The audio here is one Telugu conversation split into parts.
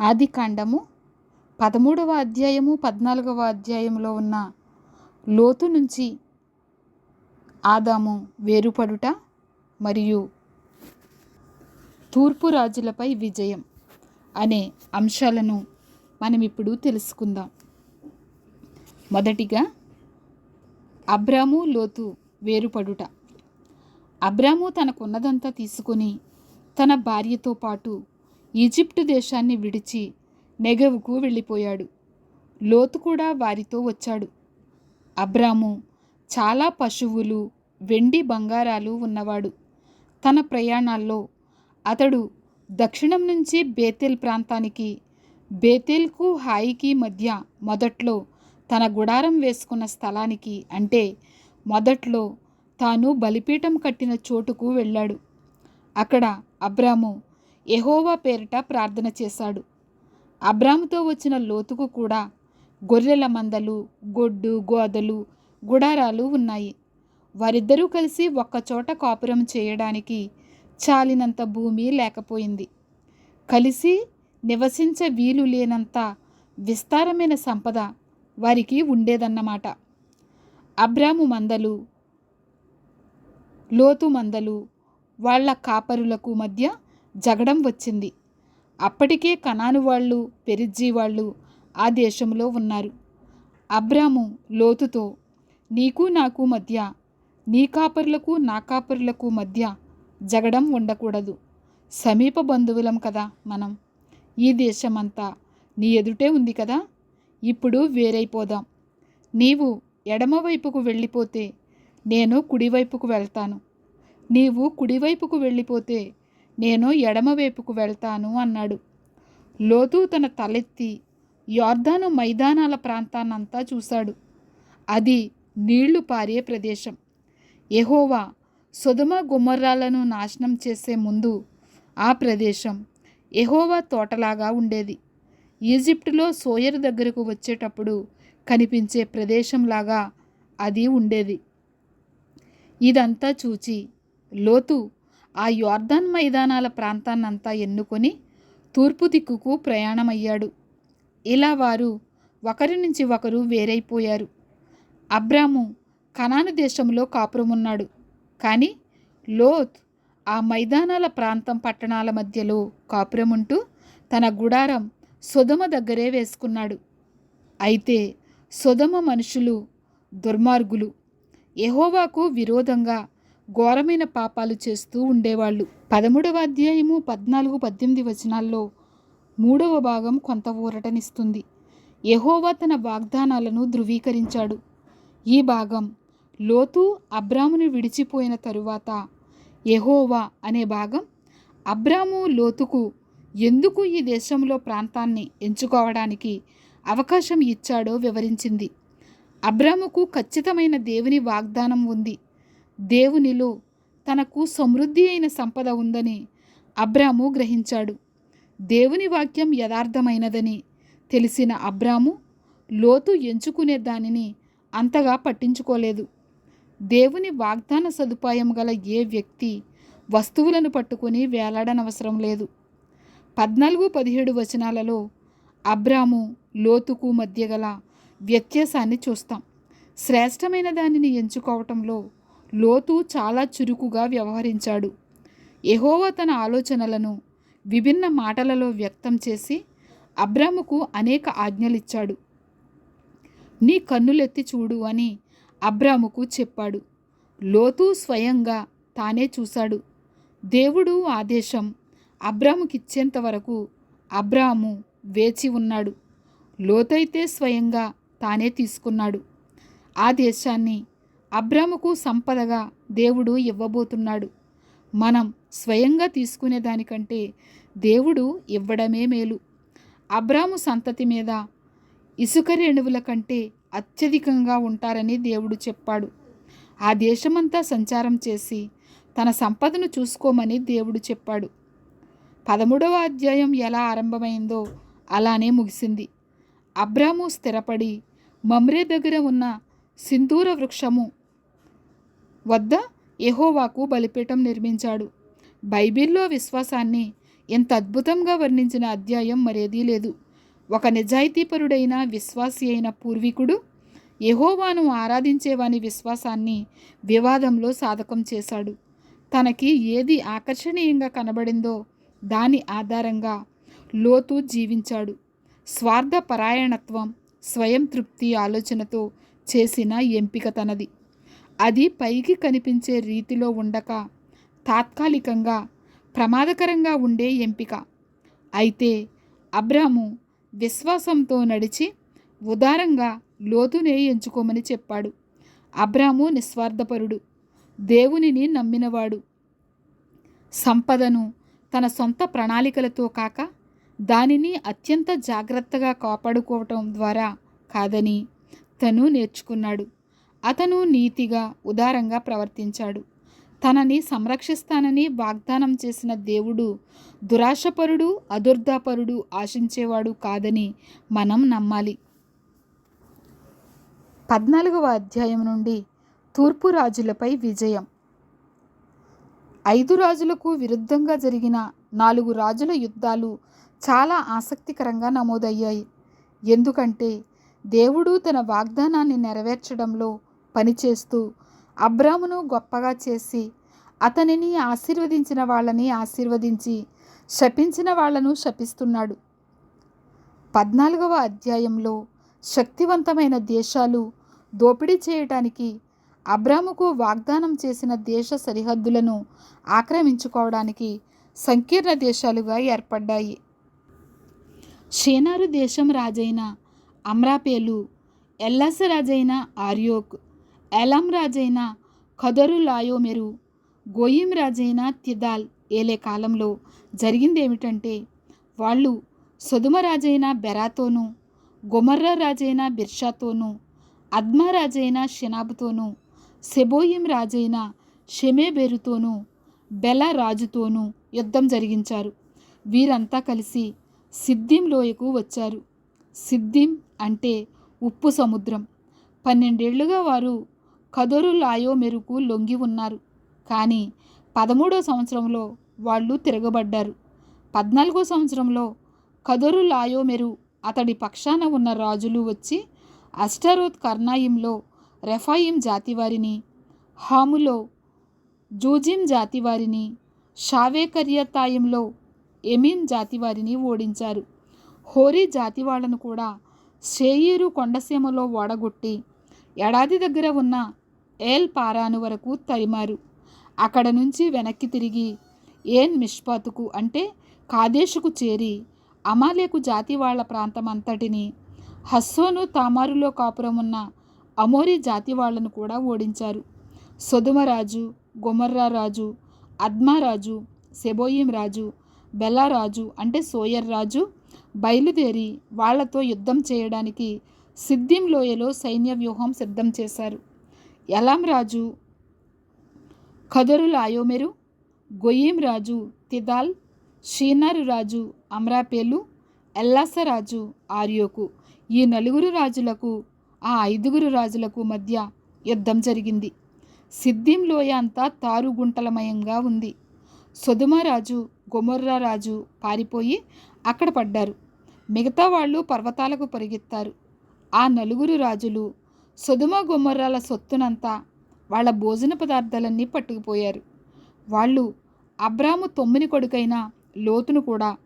ఆది కాండము పదమూడవ అధ్యాయము పద్నాలుగవ అధ్యాయంలో ఉన్న లోతు నుంచి ఆదాము వేరుపడుట మరియు తూర్పు రాజులపై విజయం అనే అంశాలను మనం ఇప్పుడు తెలుసుకుందాం. మొదటిగా అబ్రాము లోతు వేరుపడుట. అబ్రాము తనకున్నదంతా తీసుకుని తన భార్యతో పాటు ఈజిప్టు దేశాన్ని విడిచి నెగవుకు వెళ్ళిపోయాడు. లోతు కూడా వారితో వచ్చాడు. అబ్రాము చాలా పశువులు వెండి బంగారాలు ఉన్నవాడు. తన ప్రయాణాల్లో అతడు దక్షిణం నుంచి బేతేల్ ప్రాంతానికి బేతేల్కు హాయికి మధ్య మొదట్లో తన గుడారం వేసుకున్న స్థలానికి అంటే మొదట్లో తాను బలిపీఠం కట్టిన చోటుకు వెళ్ళాడు. అక్కడ అబ్రాము ఎహోవా పేరిట ప్రార్థన చేశాడు. అబ్రాముతో వచ్చిన లోతుకు కూడా గొర్రెల మందలు గొడ్డు గోదలు గుడారాలు ఉన్నాయి. వారిద్దరూ కలిసి ఒక్కచోట కాపురం చేయడానికి చాలినంత భూమి లేకపోయింది. కలిసి నివసించ వీలు లేనంత విస్తారమైన సంపద వారికి ఉండేదన్నమాట. అబ్రాము మందలు లోతు మందలు వాళ్ళ కాపరులకు మధ్య జగడం వచ్చింది. అప్పటికే కనాను వాళ్ళు పెరిజ్జీ వాళ్ళు ఆ దేశంలో ఉన్నారు. అబ్రాము లోతుతో నీకు నాకు మధ్య నీ కాపరులకు నా కాపరులకు మధ్య జగడం ఉండకూడదు. సమీప బంధువులం కదా మనం. ఈ దేశమంతా నీ ఎదుటే ఉంది కదా? ఇప్పుడు వేరైపోదాం. నీవు ఎడమవైపుకు వెళ్ళిపోతే నేను కుడివైపుకు వెళ్తాను. నీవు కుడివైపుకు వెళ్ళిపోతే నేను ఎడమవైపుకు వెళ్తాను అన్నాడు. లోతు తన తలెత్తి యార్దాను మైదానాల ప్రాంతాన్నంతా చూశాడు. అది నీళ్ళు పారే ప్రదేశం. ఎహోవా సుధమ గుమ్మర్రాలను నాశనం చేసే ముందు ఆ ప్రదేశం ఎహోవా తోటలాగా ఉండేది. ఈజిప్టులో సోయర్ దగ్గరకు వచ్చేటప్పుడు కనిపించే ప్రదేశంలాగా అది ఉండేది. ఇదంతా చూచి లోతు ఆ యోర్దాన్ మైదానాల ప్రాంతాన్నంతా ఎన్నుకొని తూర్పు దిక్కుకు ప్రయాణమయ్యాడు. ఇలా వారు ఒకరి నుంచి ఒకరు వేరైపోయారు. అబ్రాము కనాను దేశంలో కాపురమున్నాడు. కానీ లోత్ ఆ మైదానాల ప్రాంతం పట్టణాల మధ్యలో కాపురముంటూ తన గుడారం సుధమ దగ్గరే వేసుకున్నాడు. అయితే సుధమ మనుషులు దుర్మార్గులు. ఎహోవాకు విరోధంగా ఘోరమైన పాపాలు చేస్తూ ఉండేవాళ్ళు. పదమూడవ అధ్యాయము పద్నాలుగు పద్దెనిమిది వచనాల్లో మూడవ భాగం కొంత ఊరటనిస్తుంది. యహోవా తన వాగ్దానాలను ధృవీకరించాడు. ఈ భాగం లోతు అబ్రామును విడిచిపోయిన తరువాత యహోవా అనే భాగం అబ్రాము లోతుకు ఎందుకు ఈ దేశంలో ప్రాంతాన్ని ఎంచుకోవడానికి అవకాశం ఇచ్చాడో వివరించింది. అబ్రాముకు ఖచ్చితమైన దేవుని వాగ్దానం ఉంది. దేవునిలో తనకు సమృద్ధి అయిన సంపద ఉందని అబ్రాము గ్రహించాడు. దేవుని వాక్యం యథార్థమైనదని తెలిసిన అబ్రాము లోతు ఎంచుకునే దానిని అంతగా పట్టించుకోలేదు. దేవుని వాగ్దాన సదుపాయం గల ఏ వ్యక్తి వస్తువులను పట్టుకుని వేలాడనవసరం లేదు. పద్నాలుగు పదిహేడు వచనాలలో అబ్రాము లోతుకు మధ్య గల వ్యత్యాసాన్ని చూస్తాం. శ్రేష్టమైన దానిని ఎంచుకోవటంలో లోతు చాలా చురుకుగా వ్యవహరించాడు. ఎహోవా తన ఆలోచనలను విభిన్న మాటలలో వ్యక్తం చేసి అబ్రాముకు అనేక ఆజ్ఞలిచ్చాడు. నీ కన్నులెత్తి చూడు అని అబ్రాముకు చెప్పాడు. లోతు స్వయంగా తానే చూశాడు. దేవుడు ఆదేశం అబ్రాముకిచ్చేంత వరకు అబ్రాము వేచి ఉన్నాడు. లోతైతే స్వయంగా తానే తీసుకున్నాడు. ఆ దేశాన్ని అబ్రాముకు సంపదగా దేవుడు ఇవ్వబోతున్నాడు. మనం స్వయంగా తీసుకునే దానికంటే దేవుడు ఇవ్వడమే మేలు. అబ్రాము సంతతి మీద ఇసుక రేణువుల కంటే అత్యధికంగా ఉంటారని దేవుడు చెప్పాడు. ఆ దేశమంతా సంచారం చేసి తన సంపదను చూసుకోమని దేవుడు చెప్పాడు. పదమూడవ అధ్యాయం ఎలా ఆరంభమైందో అలానే ముగిసింది. అబ్రాము స్థిరపడి మమ్రే దగ్గర ఉన్న సింధూర వృక్షము వద్ద ఎహోవాకు బలిపీఠం నిర్మించాడు. బైబిల్లో విశ్వాసాన్ని ఎంత అద్భుతంగా వర్ణించిన అధ్యాయం మరేదీ లేదు. ఒక నిజాయితీపరుడైన విశ్వాసి అయిన పూర్వీకుడు ఎహోవాను ఆరాధించేవాని విశ్వాసాన్ని వివాదంలో సాధకం చేశాడు. తనకి ఏది ఆకర్షణీయంగా కనబడిందో దాని ఆధారంగా లోతు జీవించాడు. స్వార్థ పరాయణత్వం స్వయం తృప్తి ఆలోచనతో చేసిన ఎంపిక తనది. అది పైకి కనిపించే రీతిలో ఉండక తాత్కాలికంగా ప్రమాదకరంగా ఉండే ఎంపిక. అయితే అబ్రాము విశ్వాసంతో నడిచి ఉదారంగా లోతునే ఎంచుకోమని చెప్పాడు. అబ్రాము నిస్వార్థపరుడు దేవునిని నమ్మినవాడు. సంపదను తన సొంత ప్రణాళికలతో కాక దానిని అత్యంత జాగ్రత్తగా కాపాడుకోవటం ద్వారా కాదని తను నేర్చుకున్నాడు. అతను నీతిగా ఉదారంగా ప్రవర్తించాడు. తనని సంరక్షిస్తానని వాగ్దానం చేసిన దేవుడు దురాశపరుడు అదుర్దాపరుడు ఆశించేవాడు కాదని మనం నమ్మాలి. పద్నాలుగవ అధ్యాయం నుండి తూర్పు రాజులపై విజయం. ఐదు రాజులకు విరుద్ధంగా జరిగిన నాలుగు రాజుల యుద్ధాలు చాలా ఆసక్తికరంగా నమోదయ్యాయి. ఎందుకంటే దేవుడు తన వాగ్దానాన్ని నెరవేర్చడంలో పనిచేస్తూ అబ్రామును గొప్పగా చేసి అతనిని ఆశీర్వదించిన వాళ్ళని ఆశీర్వదించి శపించిన వాళ్ళను శపిస్తున్నాడు. పద్నాలుగవ అధ్యాయంలో శక్తివంతమైన దేశాలు దోపిడీ చేయటానికి అబ్రాముకు వాగ్దానం చేసిన దేశ సరిహద్దులను ఆక్రమించుకోవడానికి సంకీర్ణ దేశాలుగా ఏర్పడ్డాయి. షేనారు దేశం రాజైన అమ్రాపేలు ఎల్లస రాజైన ఆర్యోక్ ఎలాం రాజైన ఖదరు లాయోమెరు గోయిం రాజైన తిదాల్ ఏలే కాలంలో జరిగింది ఏమిటంటే వాళ్ళు సొదుమ రాజైన బెరాతోనూ గొమర్రా రాజైన బిర్షాతోనూ అద్మా రాజైన షెనాబుతోనూ సెబోయిం రాజైన షెమేబెరుతోనూ బెల రాజుతోనూ యుద్ధం జరిగించారు. వీరంతా కలిసి సిద్దిం లోయకు వచ్చారు. సిద్దిం అంటే ఉప్పు సముద్రం. పన్నెండేళ్ళుగా వారు కదరు లాయో మెరుకు లొంగి ఉన్నారు. కానీ పదమూడో సంవత్సరంలో వాళ్ళు తిరగబడ్డారు. పద్నాలుగో సంవత్సరంలో కదోరు లాయో మెరు అతడి పక్షాన ఉన్న రాజులు వచ్చి అష్టరోత్ కర్నాయింలో రెఫాయిం జాతివారిని హాములో జూజిం జాతివారిని షావేకర్యతాయంలో ఎమీం జాతివారిని ఓడించారు. హోరీ జాతి వాళ్ళను కూడా షేయీరు కొండసీమలో ఓడగొట్టి ఎడాది దగ్గర ఉన్న ఏల్ పారాను వరకు తరిమారు. అక్కడ నుంచి వెనక్కి తిరిగి ఏన్ మిష్పాతుకు అంటే కాదేశుకు చేరి అమాలేకు జాతి వాళ్ళ ప్రాంతం అంతటిని హస్సోను తామారులో కాపురం ఉన్న అమోరీ జాతి వాళ్ళను కూడా ఓడించారు. సొదుమరాజు గుమర్రారాజు అద్మారాజు సెబోయిం రాజు బెల్లారాజు అంటే సోయర్ రాజు బయలుదేరి వాళ్ళతో యుద్ధం చేయడానికి సిద్ధిం లోయలో సైన్య వ్యూహం సిద్ధం చేశారు. ఎలాం రాజు? ఖదరు లాయోమెరు గొయ్యిం రాజు తిదాల్ షీనారు రాజు అమ్రాపేలు ఎల్లాస రాజు ఆర్యోకు ఈ నలుగురు రాజులకు ఆ ఐదుగురు రాజులకు మధ్య యుద్ధం జరిగింది. సిద్ధిం లోయ అంతా తారుగుంటలమయంగా ఉంది. సొదుమరాజు గొమొర్రా రాజు పారిపోయి అక్కడ పడ్డారు. మిగతా వాళ్ళు పర్వతాలకు పరిగెత్తారు. ఆ నలుగురు రాజులు సుధుమ గుమ్మరాల సొత్తునంతా వాళ్ళ భోజన పదార్థాలన్నీ పట్టుకుపోయారు. వాళ్ళు అబ్రాము తొమ్మిది కొడుకైన లోతును కూడా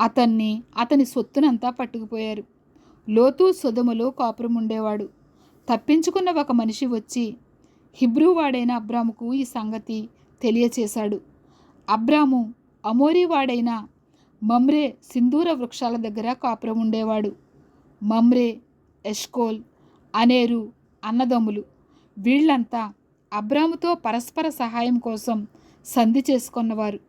అతన్ని అతని సొత్తునంతా పట్టుకుపోయారు. లోతు సొదుమలో కాపురం ఉండేవాడు తప్పించుకున్న ఒక మనిషి వచ్చి హిబ్రూ వాడైన అబ్రాముకు ఈ సంగతి తెలియచేశాడు. అబ్రాము అమోరీవాడైన మమ్రే సింధూర వృక్షాల దగ్గర కాపురం ఉండేవాడు. మమ్రే ఎష్కోల్ అనేరు అన్నదమ్ములు వీళ్ళంతా అబ్రాముతో పరస్పర సహాయం కోసం సంధి చేసుకున్నవారు.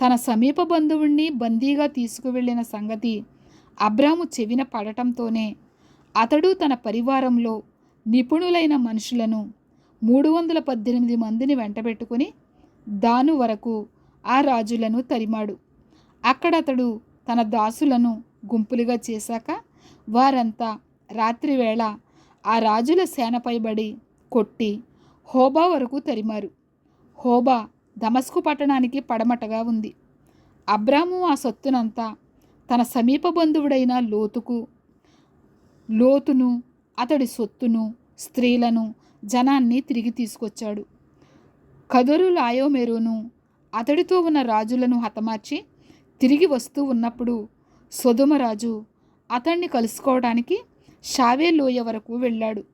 తన సమీప బంధువుణ్ణి బందీగా తీసుకువెళ్ళిన సంగతి అబ్రాము చెవిన పడటంతోనే అతడు తన పరివారంలో నిపుణులైన మనుషులను మూడు వందల పద్దెనిమిది మందిని వెంటబెట్టుకుని దాను వరకు ఆ రాజులను తరిమాడు. అక్కడ అతడు తన దాసులను గుంపులుగా చేశాక వారంతా రాత్రివేళ ఆ రాజుల సేనపైబడి కొట్టి హోబా వరకు తరిమారు. హోబా దమస్కు పట్టణానికి పడమటగా ఉంది. అబ్రాము ఆ సొత్తునంతా తన సమీప బంధువుడైన లోతుకు లోతును అతడి సొత్తును స్త్రీలను జనాన్ని తిరిగి తీసుకొచ్చాడు. కదురు లాయోమెరును అతడితో ఉన్న రాజులను హతమార్చి తిరిగి వస్తూ ఉన్నప్పుడు సొదుమరాజు అతన్ని కలుసుకోవడానికి షావే లోయ వరకు వెళ్ళాడు.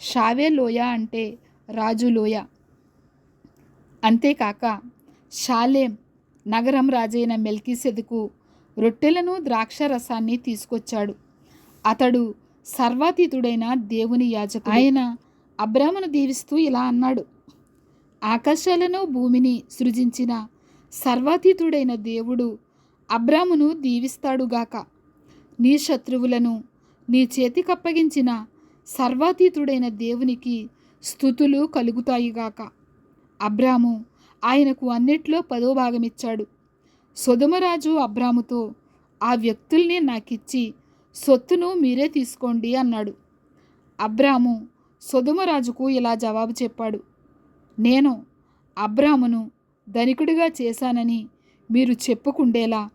షావే లోయ అంటే రాజు లోయ. అంతేకాక షాలేం నగరం రాజైన మెల్కీసెదుకు రొట్టెలను ద్రాక్ష రసాన్ని తీసుకొచ్చాడు. అతడు సర్వాతీతుడైన దేవుని యాజకుడు. ఆయన అబ్రాహ్మను దీవిస్తూ ఇలా అన్నాడు. ఆకాశాలను భూమిని సృజించిన సర్వాతీతుడైన దేవుడు అబ్రామును దీవిస్తాడుగాక నీ శత్రువులను నీ చేతికప్పగించిన సర్వాతీతుడైన దేవునికి స్థుతులు కలుగుతాయిగాక అబ్రాము ఆయనకు అన్నిట్లో పదో భాగమిచ్చాడు. సొదుమరాజు అబ్రాముతో ఆ వ్యక్తుల్ని నాకిచ్చి సొత్తును మీరే తీసుకోండి అన్నాడు. అబ్రాము సొదుమరాజుకు ఇలా జవాబు చెప్పాడు. నేను అబ్రామును ధనికుడిగా చేశానని మీరు చెప్పుకుండేలా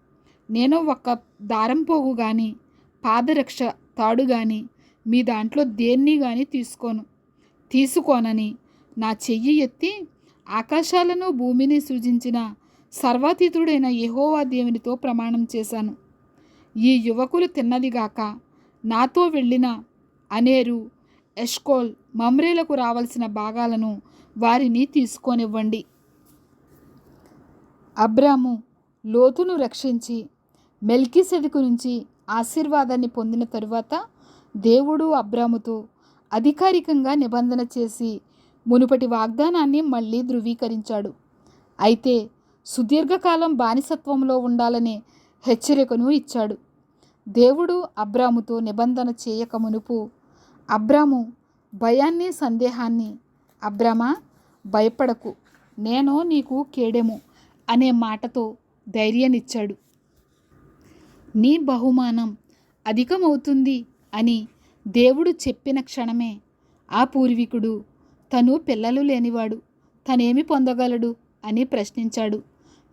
నేను ఒక దారం పోగు కానీ పాదరక్ష తాడు కానీ మీ దాంట్లో దేన్ని కానీ తీసుకోను. తీసుకోనని నా చెయ్యి ఎత్తి ఆకాశాలను భూమిని సూచించిన సర్వాతీతుడైన యహోవా దేవునితో ప్రమాణం చేశాను. ఈ యువకులు తిన్నదిగాక నాతో వెళ్ళిన అనేరు ఎష్కోల్ మమ్రేలకు రావాల్సిన భాగాలను వారిని తీసుకొనివ్వండి. అబ్రాము లోతును రక్షించి మెల్కీసెదుకు నుంచి ఆశీర్వాదాన్ని పొందిన తరువాత దేవుడు అబ్రాముతో అధికారికంగా నిబంధన చేసి మునుపటి వాగ్దానాన్ని మళ్ళీ ధృవీకరించాడు. అయితే సుదీర్ఘకాలం బానిసత్వంలో ఉండాలనే హెచ్చరికను ఇచ్చాడు. దేవుడు అబ్రాముతో నిబంధన చేయక మునుపు అబ్రాము భయాన్ని సందేహాన్ని అబ్రామా భయపడకు. నేను నీకు కేడెము అనే మాటతో ధైర్యాన్నిచ్చాడు నీ బహుమానం అధికమవుతుంది అని దేవుడు చెప్పిన క్షణమే ఆ పూర్వీకుడు తను పిల్లలు లేనివాడు తనేమి పొందగలడు అని ప్రశ్నించాడు.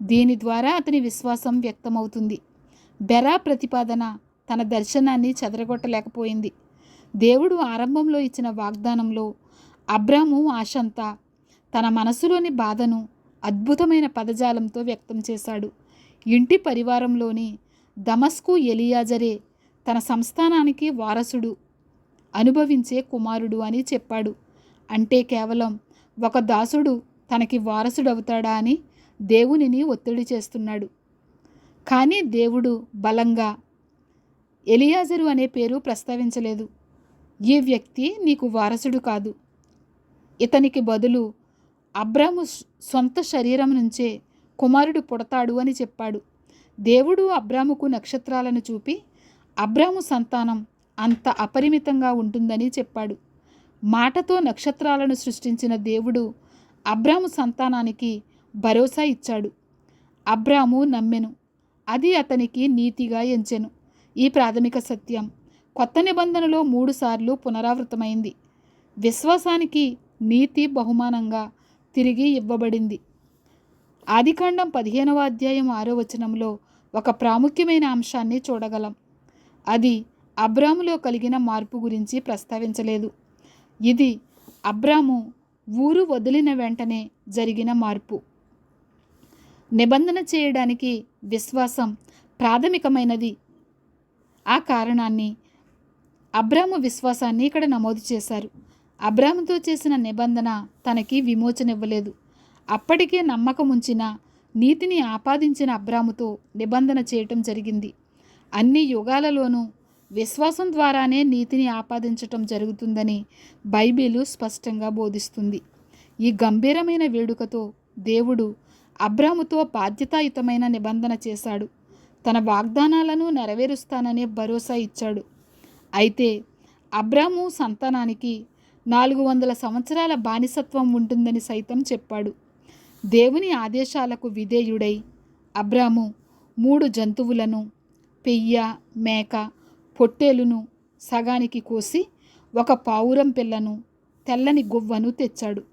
దీని ద్వారా అతని విశ్వాసం వ్యక్తమవుతుంది. బెరా ప్రతిపాదన తన దర్శనాన్ని చెదరగొట్టలేకపోయింది. దేవుడు ఆరంభంలో ఇచ్చిన వాగ్దానంలో అబ్రాము ఆశంతా తన మనసులోని బాధను అద్భుతమైన పదజాలంతో వ్యక్తం చేశాడు. ఇంటి పరివారంలోని దమస్కు ఎలియాజరే తన సంస్థానానికి వారసుడు అనుభవించే కుమారుడు అని చెప్పాడు. అంటే కేవలం ఒక దాసుడు తనకి వారసుడవుతాడా అని దేవునిని ఒత్తిడి చేస్తున్నాడు. కానీ దేవుడు బలంగా ఎలియాజరు అనే పేరు ప్రస్తావించలేదు. ఈ వ్యక్తి నీకు వారసుడు కాదు. ఇతనికి బదులు అబ్రాము సొంత శరీరం నుంచే కుమారుడు పుడతాడు అని చెప్పాడు. దేవుడు అబ్రాముకు నక్షత్రాలను చూపి అబ్రాము సంతానం అంత అపరిమితంగా ఉంటుందని చెప్పాడు. మాటతో నక్షత్రాలను సృష్టించిన దేవుడు అబ్రాము సంతానానికి భరోసా ఇచ్చాడు. అబ్రాము నమ్మెను. అది అతనికి నీతిగా ఎంచెను. ఈ ప్రాథమిక సత్యం. కొత్త నిబంధనలో మూడుసార్లు పునరావృతమైంది. విశ్వాసానికి నీతి బహుమానంగా తిరిగి ఇవ్వబడింది. ఆదికాండం పదిహేనవ అధ్యాయం ఆరో వచనంలో ఒక ప్రాముఖ్యమైన అంశాన్ని చూడగలం. అది అబ్రాములో కలిగిన మార్పు గురించి ప్రస్తావించలేదు. ఇది అబ్రాము ఊరు వదిలిన వెంటనే జరిగిన మార్పు. నిబంధన చేయడానికి విశ్వాసం ప్రాథమికమైనది. ఆ కారణాన్ని అబ్రాము విశ్వాసాన్ని ఇక్కడ నమోదు చేశారు. అబ్రాముతో చేసిన నిబంధన తనకి విమోచన ఇవ్వలేదు అప్పటికే నమ్మకం ఉంచిన నీతిని ఆపాదించిన అబ్రాముతో నిబంధన చేయటం జరిగింది. అన్ని యుగాలలోనూ విశ్వాసం ద్వారానే నీతిని ఆపాదించటం జరుగుతుందని బైబిలు స్పష్టంగా బోధిస్తుంది. ఈ గంభీరమైన వేడుకతో దేవుడు అబ్రాముతో బాధ్యతాయుతమైన నిబంధన చేశాడు. తన వాగ్దానాలను నెరవేరుస్తాననే భరోసా ఇచ్చాడు. అయితే అబ్రాము సంతానానికి నాలుగు వందల సంవత్సరాల బానిసత్వం ఉంటుందని సైతం చెప్పాడు. దేవుని ఆదేశాలకు విధేయుడై అబ్రాము మూడు జంతువులను పెయ్య మేక పొట్టేలును సగానికి కోసి ఒక పావురం పిల్లను తెల్లని గువ్వను తెచ్చాడు.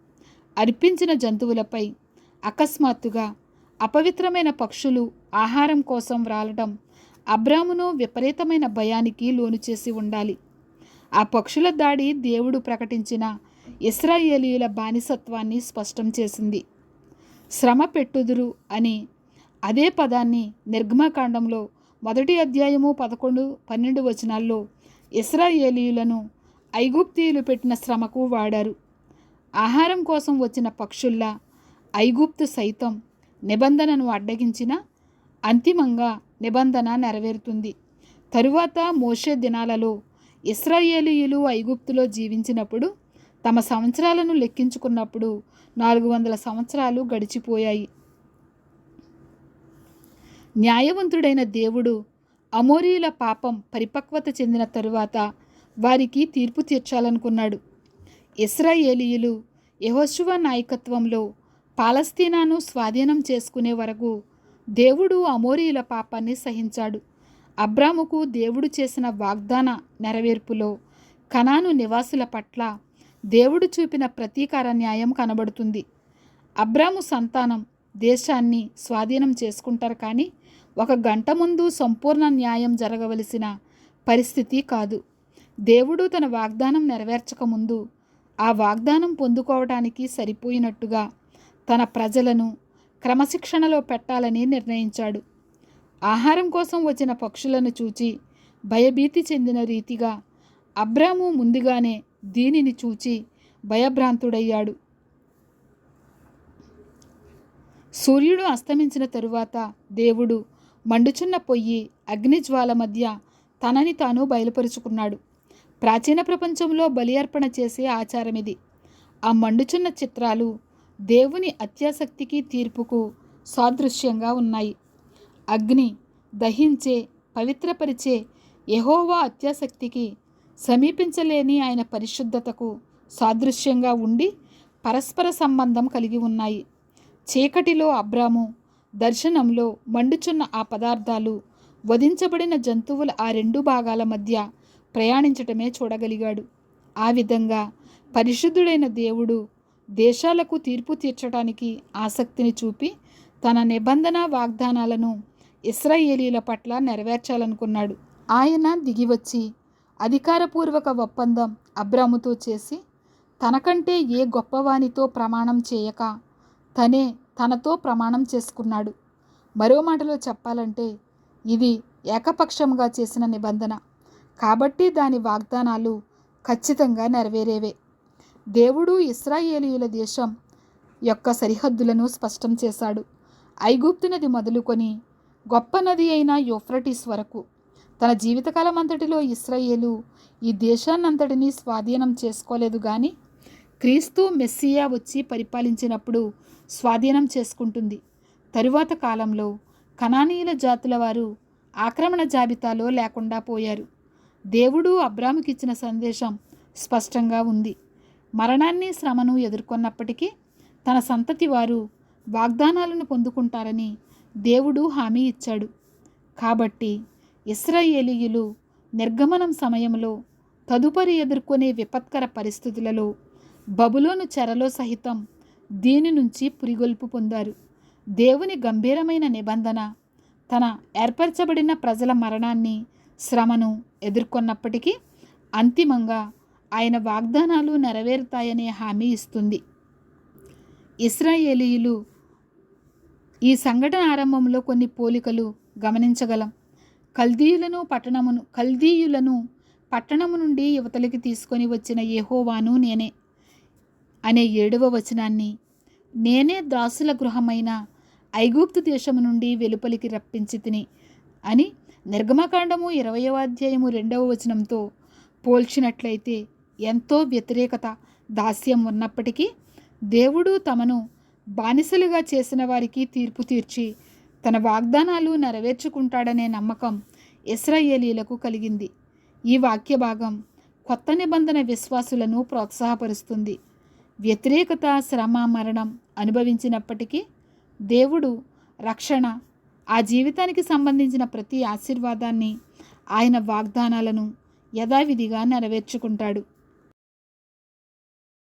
అర్పించిన జంతువులపై అకస్మాత్తుగా అపవిత్రమైన పక్షులు ఆహారం కోసం రాలడం అబ్రామును విపరీతమైన భయానికి లోను చేసి ఉండాలి. ఆ పక్షుల దాడి దేవుడు ప్రకటించిన ఇస్రాయేలీయుల బానిసత్వాన్ని స్పష్టం చేసింది. శ్రమ పెట్టుదురు అని అదే పదాన్ని నిర్గమకాండంలో మొదటి అధ్యాయము పదకొండు పన్నెండు వచనాల్లో ఇస్రాయేలీయులను ఐగుప్తీయులు పెట్టిన శ్రమకు వాడారు. ఆహారం కోసం వచ్చిన పక్షుల్లా ఐగుప్తు సైతం నిబంధనను అడ్డగించిన అంతిమంగా నిబంధన నెరవేరుతుంది. తరువాత మోషే దినాలలో ఇస్రాయేలీయులు ఐగుప్తులో జీవించినప్పుడు తమ సంవత్సరాలను లెక్కించుకున్నప్పుడు నాలుగు వందల సంవత్సరాలు గడిచిపోయాయి. న్యాయవంతుడైన దేవుడు అమోరీల పాపం పరిపక్వత చెందిన తరువాత వారికి తీర్పు తీర్చాలనుకున్నాడు. ఇస్రాయేలీయులు యహోశువ నాయకత్వంలో పాలస్తీనాను స్వాధీనం చేసుకునే వరకు దేవుడు అమోరీల పాపాన్ని సహించాడు. అబ్రాముకు దేవుడు చేసిన వాగ్దాన నెరవేర్పులో కనాను నివాసుల పట్ల దేవుడు చూపిన ప్రతీకార న్యాయం కనబడుతుంది. అబ్రాము సంతానం దేశాన్ని స్వాధీనం చేసుకుంటారు కానీ ఒక గంట ముందు సంపూర్ణ న్యాయం జరగవలసిన పరిస్థితి కాదు. దేవుడు తన వాగ్దానం నెరవేర్చకముందు ఆ వాగ్దానం పొందుకోవడానికి సరిపోయినట్టుగా తన ప్రజలను క్రమశిక్షణలో పెట్టాలని నిర్ణయించాడు. ఆహారం కోసం వచ్చిన పక్షులను చూచి భయభీతి చెందిన రీతిగా అబ్రాము ముందుగానే దీనిని చూచి భయభ్రాంతుడయ్యాడు. సూర్యుడు అస్తమించిన తరువాత దేవుడు మండుచున్న పొయ్యి అగ్నిజ్వాల మధ్య తనని తాను బయలుపరుచుకున్నాడు. ప్రాచీన ప్రపంచంలో బలి అర్పణ చేసే ఆచారం ఇది ఆ మండుచున్న చిత్రాలు దేవుని అత్యాసక్తికి తీర్పుకు సాదృశ్యంగా ఉన్నాయి. అగ్ని దహించే పవిత్రపరిచే యహోవా అత్యాసక్తికి సమీపించలేని ఆయన పరిశుద్ధతకు సాదృశ్యంగా ఉండి పరస్పర సంబంధం కలిగి ఉన్నాయి. చీకటిలో అబ్రాము దర్శనంలో మండుచున్న ఆ పదార్థాలు వధించబడిన జంతువుల ఆ రెండు భాగాల మధ్య ప్రయాణించటమే చూడగలిగాడు. ఆ విధంగా పరిశుద్ధుడైన దేవుడు దేశాలకు తీర్పు తీర్చడానికి ఆసక్తిని చూపి తన నిబంధన వాగ్దానాలను ఇస్రాయేలీల పట్ల నెరవేర్చాలనుకున్నాడు. ఆయన దిగివచ్చి అధికారపూర్వక ఒప్పందం అబ్రాముతో చేసి తనకంటే ఏ గొప్పవానితో ప్రమాణం చేయక తనే తనతో ప్రమాణం చేసుకున్నాడు. మరో మాటలో చెప్పాలంటే ఇది ఏకపక్షంగా చేసిన నిబంధన. కాబట్టి దాని వాగ్దానాలు ఖచ్చితంగా నెరవేరేవే. దేవుడు ఇస్రాయేలీయుల దేశం యొక్క సరిహద్దులను స్పష్టం చేశాడు. ఐగుప్తు నది మొదలుకొని గొప్ప నది అయిన యూఫ్రటిస్ వరకు తన జీవితకాలం అంతటిలో ఇస్రాయేలు ఈ దేశాన్నంతటినీ స్వాధీనం చేసుకోలేదు కానీ క్రీస్తు మెస్సియా వచ్చి పరిపాలించినప్పుడు స్వాధీనం చేసుకుంటుంది. తరువాత కాలంలో కనానీయుల జాతుల వారు ఆక్రమణ జాబితాలో లేకుండా పోయారు. దేవుడు అబ్రాముకిచ్చిన సందేశం స్పష్టంగా ఉంది. మరణాన్ని శ్రమను ఎదుర్కొన్నప్పటికీ తన సంతతి వారు వాగ్దానాలను పొందుకుంటారని దేవుడు హామీ ఇచ్చాడు. కాబట్టి ఇస్రాయేలీయులు నిర్గమనం సమయంలో తదుపరి ఎదుర్కొనే విపత్కర పరిస్థితులలో బబులోను చెరలో సహితం దీని నుంచి పురిగొల్పు పొందారు. దేవుని గంభీరమైన నిబంధన తన ఏర్పరచబడిన ప్రజల మరణాన్ని శ్రమను ఎదుర్కొన్నప్పటికీ అంతిమంగా ఆయన వాగ్దానాలు నెరవేరుతాయనే హామీ ఇస్తుంది. ఇస్రాయేలీయులు ఈ సంఘటన ఆరంభంలో కొన్ని పోలికలు గమనించగలం. కల్దీయులను పట్టణమును కల్దీయులను పట్టణము నుండి యువతలకి తీసుకొని వచ్చిన యెహోవాను నేనే అనే ఏడవ వచనాన్ని. నేనే దాసుల గృహమైన ఐగుప్తు దేశము నుండి వెలుపలికి రప్పించి తిని అని నిర్గమకాండము ఇరవయవ అధ్యాయము రెండవ వచనంతో పోల్చినట్లయితే ఎంతో వ్యతిరేకత దాస్యం ఉన్నప్పటికీ దేవుడు తమను బానిసలుగా చేసిన వారికి తీర్పు తీర్చి తన వాగ్దానాలు నెరవేర్చుకుంటాడనే నమ్మకం ఇస్రాయేలీలకు కలిగింది. ఈ వాక్య భాగం కొత్త నిబంధన విశ్వాసులను ప్రోత్సాహపరుస్తుంది. వ్యతిరేకత శ్రమ మరణం అనుభవించినప్పటికీ దేవుడు రక్షణ ఆ జీవితానికి సంబంధించిన ప్రతి ఆశీర్వాదాన్ని ఆయన వాగ్దానాలను యథావిధిగా నెరవేర్చుకుంటాడు.